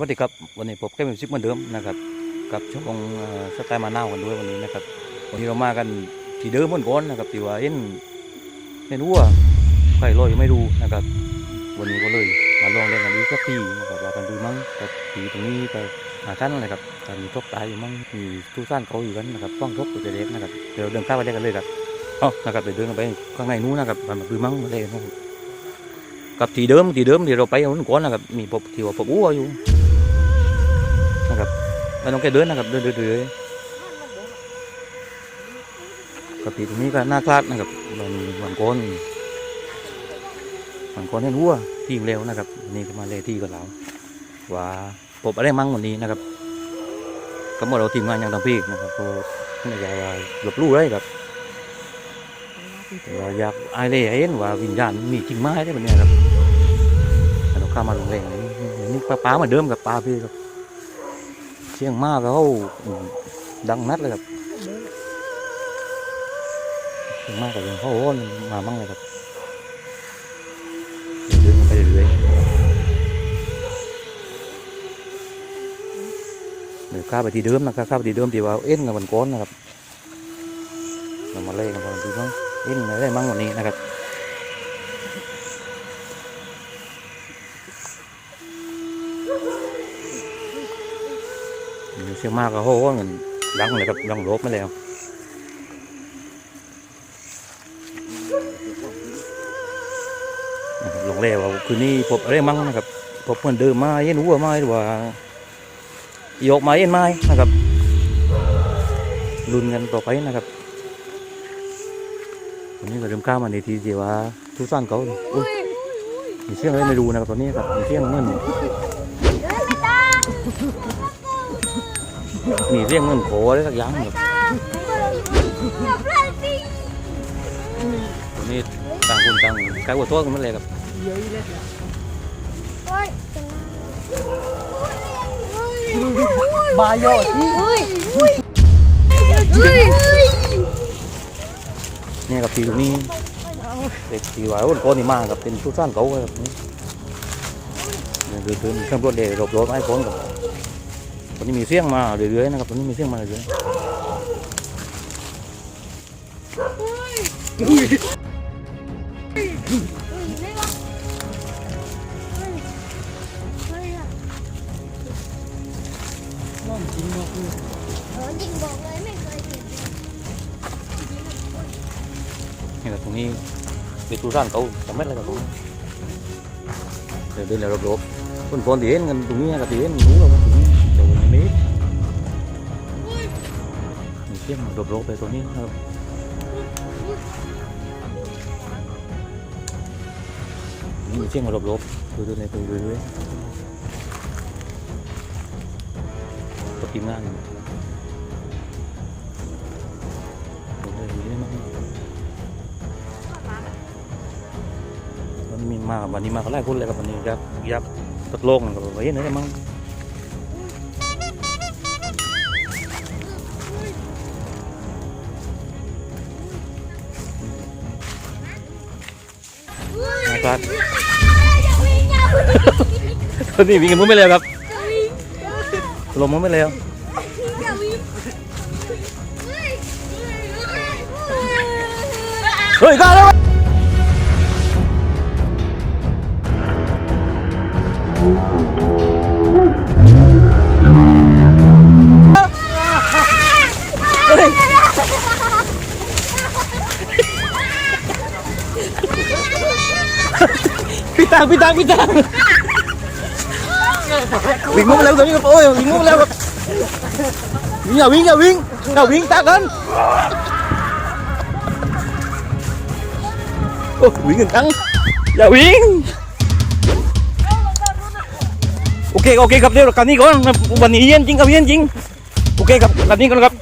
วัสดีครับวันนี้ผมแก้มิวสิกเหมือนเดิมนะครับกับช่องสไตล์มาหน้ากันด้วยวันนี้นะครับวันนี้เรามากันที่เดิมเหมือนก่อนนะครับที่ว่าเอ็นเห็นวัวใครลอยไม่รู้นะครับ วันนี้ก็เลยมาลองเล่นกันดีสักทีนะครับว่ากันดูมั้งแต่ทีตรงนี้ไปหาชั้นนะครับแต่มีทบตายอยู่มั้งมีตู้ซ่านเขาอยู่กันนะครับต้องทบตัวเล็กนะครับเดี๋ยวเดินข้ามไปเล่นกันเลยครับเอ๋อนะครับเดี๋ยวเดินกันไปข้างในนู้นนะครับมันมาดูมั้งมาเล่นนะครับกับทีเดิมทีเดิมที่เราไปเอาวันก่อนนะครับมีปบที่ว่าปบวัวอยู่ นะครับไม่ต้องแค่เดินนะครับเดินเดินเดินกับปีตรงนี้ก็หน้าคลาดนะครับมันมันโกนมันโกนให้รู้ว่าที่เร็วนะครับนี่ก็มาเลที่กับเราว่าพบอะไรมั่งวันนี้นะครับก็เมื่อเราทีมงานอย่างต่างพี่นะครับก็ไม่อยากว่าหลบลู่เลยครับว่าอยากอายเลยเห็นว่าวิญญาณมีจริงไหมได้แบบนี้ครับเราข้ามาลงแรงนี่นี่ป้าป้าเหมือนเดิมกับป้าพี่ครับ สียงมากเขาดังนัดเลยครับเสียงมากกับยังเขาโอ้นมามั่งเลยครับเดินไปเรื่อยๆเดี๋ยวข้าไปที่เดิมนะครับข้าไปที่เดิมที่ว่าเอ็นกับมันก้อนนะครับเรามาเล่นกันก่อนดูมั้งเอ็นอะไรได้มั่งวันนี้นะครับ เสียงมากกับเขาโอ้นดังเลยครับดังรบมาแล้วนะครับลงแล้วว่าคืนนี้พบอะไรมั่งนะครับพบเหมือนเดิมไหมาเย็นหัวไหมาหรือว่าโยกไม้เย็นไม้นะครับลุ้นกันต่อไปนะครับวันนี้ก็เริ่มข้ามมาในทีเดียวว่าทุกท่านเขาอุ้ยมีเสียงอะไรไม่รู้นะครับตอนนี้ครับมีเสียงเหมือน มีเสียงเหมือนโผล่อะไรสักอย่างครับตอนนี้ต่างคนต่างกายหัวตัวกันหมาเลยครับบายอดที่เนี่ยกับทีตรงนี้เด็กทีว่าโอ้โหนี่มากกับเป็นทุกท่านเขาครับนี่เนี่ยเดินเดินเครื่องรถเดรถรถไอ้คนกับ วันนี้มีเสียงมาเรื่อยๆนะครับวันนี้มีเสียงมาเรื่อยๆนี่ครับตรงนี้เป็นทุกท่านเขาจำไม่ได้ครับตรงนี้เดินเดินแล้วรถๆคนคนที่เห็นกันตรงนี้กับที่เห็นรู้ว่าตรงนี้ นมีมีเสียงรถๆไปตรงนี้ครับมีเสียงมาลบๆดูดูในตัวดูด้วยกับทีมงานดูเลยดูได้มั้งมันมีมาวันนี้มาเขาไล่คนเลยครับวันนี้ยับยับตกโลกนะครับว่าเห็นอะไรมั้ง นะครับตอนนี้วิ่งกันมุ้งไม่เร็วครับลงมุ้งไม่เร็วเฮ้ยกล้า ตังพี่ตังพี่ตังวิ่งมุ้งแล้วตอนนี้ครับโอ้ยวิ่งมุ้งแล้ววิ่งอย่าวิ่งอย่าวิ่งอย่าวิ่งตากันโอ้วิ่งกันตังอย่าวิ่งโอเคโอเคครับเดี๋ยวกันนี้ก่อนวันนี้เย็นจริงครับเย็นจริงโอเคครับกันนี้ก่อนครับ